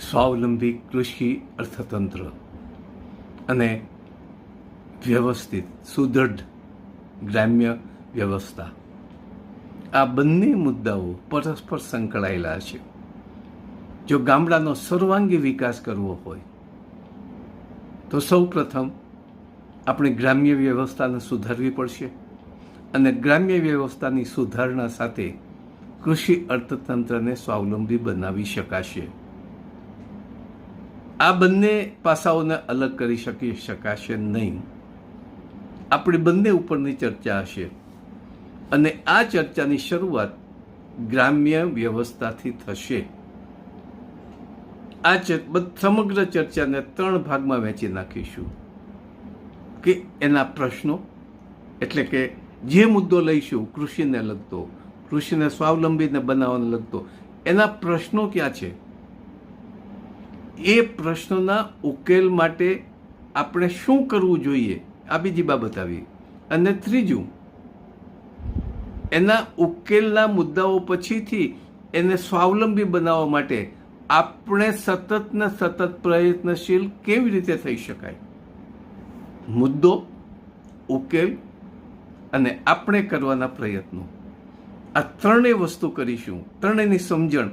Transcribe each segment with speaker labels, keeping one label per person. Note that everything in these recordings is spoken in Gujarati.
Speaker 1: સ્વાવલંબી કૃષિ અર્થતંત્ર અને વ્યવસ્થિત, સુદૃઢ ગ્રામ્ય વ્યવસ્થા. આ બંને મુદ્દાઓ પરસ્પર સંકળાયેલા છે. જો ગામડાનો સર્વાંગી વિકાસ કરવો હોય, તો સૌ પ્રથમ આપણે ગ્રામ્ય વ્યવસ્થાને સુધારવી પડશે અને ગ્રામ્ય વ્યવસ્થાની સુધારણા સાથે કૃષિ અર્થતંત્રને સ્વાવલંબી બનાવી શકાશે. આ બંને પાસાઓને અલગ કરી શકી શકાશે નહીં. આપણી બંને ઉપરની ચર્ચા હશે. અને આ ચર્ચાની શરૂઆત ગ્રામ્ય વ્યવસ્થાથી થશે. આ સમગ્ર ચર્ચાને ત્રણ ભાગમાં વહેંચી નાખીશું. કે એના પ્રશ્નો, એટલે કે જે મુદ્દો લઈશું, કૃષિને લગતો, કૃષિને સ્વાવલંબીને બનાવવાને લગતો, એના પ્રશ્નો ક્યાં છે? એ પ્રશ્નોના ઉકેલ માટે આપણે શું કરવું જોઈએ? આ બીજી બાબત આવી. અને ત્રીજું, એના ઉકેલના મુદ્દાઓ પછીથી એને સ્વાવલંબી બનાવવા માટે આપણે સતત ને સતત પ્રયત્નશીલ કેવી રીતે થઈ શકાય? મુદ્દો, ઉકેલ અને આપણે કરવાના પ્રયત્નો. આ ત્રણેય વસ્તુ કરીશું. ત્રણેયની સમજણ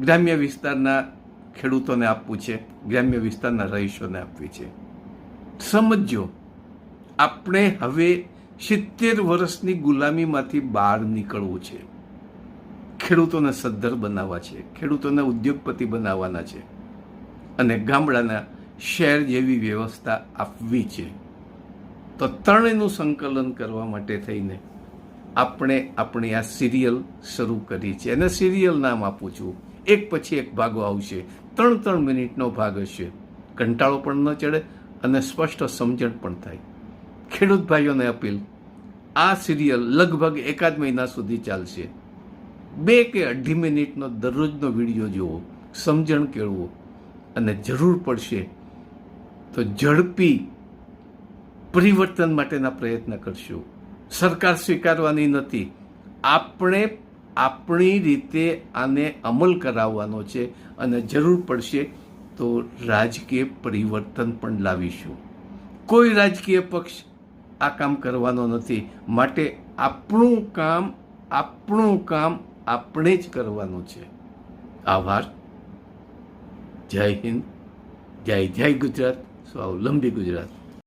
Speaker 1: ગ્રામ્ય વિસ્તારના ખેડૂતોને આપવું છે, ગ્રામ્ય વિસ્તારના રહીશોને આપવી છે. સમજો આપણે હવે સિત્તેર વર્ષની ગુલામીમાંથી બહાર નીકળવું છે. ખેડૂતોને સદ્ધર બનાવવા છે, ખેડૂતોને ઉદ્યોગપતિ બનાવવાના છે અને ગામડાના શહેર જેવી વ્યવસ્થા આપવી છે. તો ત્રણેયનું સંકલન કરવા માટે થઈને આપણે આપણી આ સિરિયલ શરૂ કરી છે. અને સિરિયલ નામ આપું છું. એક પછી એક ભાગો આવશે. ત્રણ ત્રણ મિનિટનો ભાગ હશે. કંટાળો પણ ન ચડે અને સ્પષ્ટ સમજણ પણ થાય. ખેડૂત ભાઈઓને અપીલ, આ સિરિયલ લગભગ એકાદ મહિના સુધી ચાલશે. બે કે અઢી મિનિટનો દરરોજનો વીડિયો જુઓ, સમજણ કેળવો અને જરૂર પડશે તો ઝડપી પરિવર્તન માટેના પ્રયત્ન કરશું. સરકાર સ્વીકારવાની નથી. આપણે આપણી રીતે આને અમલ કરાવવાનો છે અને જરૂર પડશે તો રાજકીય પરિવર્તન પણ લાવીશું. કોઈ રાજકીય પક્ષ આ કામ કરવાનો નથી. માટે આપણું કામ આપણું કામ આપણે જ કરવાનું છે. આભાર. જય હિન્દ. જય જય ગુજરાત. સ્વાવલંબી ગુજરાત.